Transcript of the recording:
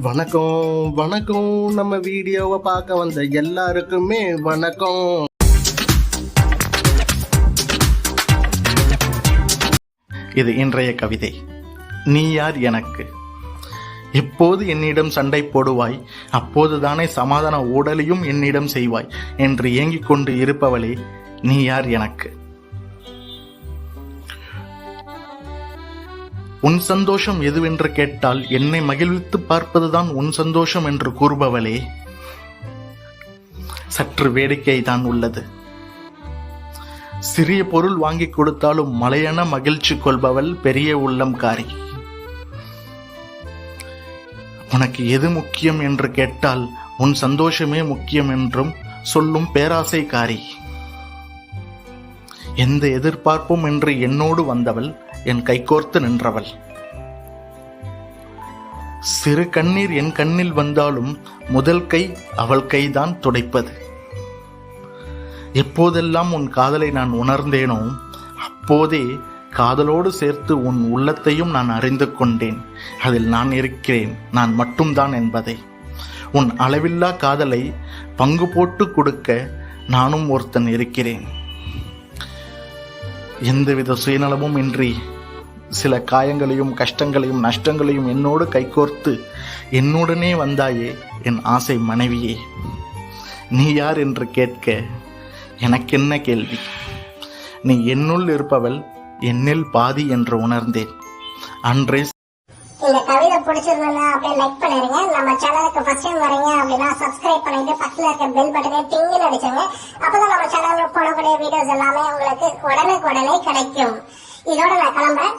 வணக்கம் வணக்கம். நம்ம வீடியோவை பார்க்க வந்த எல்லாருக்குமே வணக்கம். இது இன்றைய கவிதை. நீ யார் எனக்கு? எப்போது என்னிடம் சண்டை போடுவாய். அப்போதுதானே சமாதான ஊடலையும் என்னிடம் செய்வாய். என்று ஏங்கிக் கொண்டு இருப்பவளே நீ யார் எனக்கு? உன் சந்தோஷம் எதுவென்று கேட்டால் என்னை மகிழ்வித்து பார்ப்பதுதான் உன் சந்தோஷம் என்று கூறுபவளே. சற்று வேடிக்கை தான் உள்ளது. சிறிய பொருள் வாங்கி கொடுத்தாலும் மலையென மகிழ்ச்சி கொள்பவள் பெரிய உள்ளம்காரி. உனக்கு எது முக்கியம் என்று கேட்டால் உன் சந்தோஷமே முக்கியம் என்றும் சொல்லும் பேராசைக்காரி. எந்த எதிர்பார்ப்பும் என்று என்னோடு வந்தவள் என் கைகோர்த்து நின்றவள். சிறு கண்ணீர் என் கண்ணில் வந்தாலும் முதல் கை அவள் கைதான் துடைப்பது. எப்போதெல்லாம் உன் காதலை நான் உணர்ந்தேனோ அப்போதே காதலோடு சேர்த்து உன் உள்ளத்தையும் நான் அறிந்து கொண்டேன். அதில் நான் இருக்கிறேன் நான் மட்டும்தான் என்பதை. உன் அளவில்லா காதலை பங்கு போட்டு கொடுக்க நானும் ஒருத்தன் இருக்கிறேன். எந்தவித சுயநலமும் இன்றி சில காயங்களையும் கஷ்டங்களையும் நஷ்டங்களையும் என்னோடு கைகோர்த்து என்னுடனே வந்தாயே என் ஆசை மனைவியே. நீ யார் என்று கேட்க எனக்கென்ன கேள்வி? நீ என்னுள் இருப்பவள் என்னில் பாதி என்று உணர்ந்தேன். அன்றே இந்த கவிதை பிடிச்சிருந்தா அப்படியே லைக் பண்ணிருங்க. நம்ம சேனலுக்கு ஃபர்ஸ்ட் டைம் வரீங்க அப்படின்னா சப்ஸ்கிரைப் பண்ணிட்டு பக்கத்தில் இருக்க பெல் பட்டனே டிங்கில் அடிச்சுங்க. அப்பதான் நம்ம சேனல்ல போடக்கூடிய வீடியோஸ் எல்லாமே உங்களுக்கு உடனுக்குடனே கிடைக்கும். இதோட நான் கிளம்புறேன்.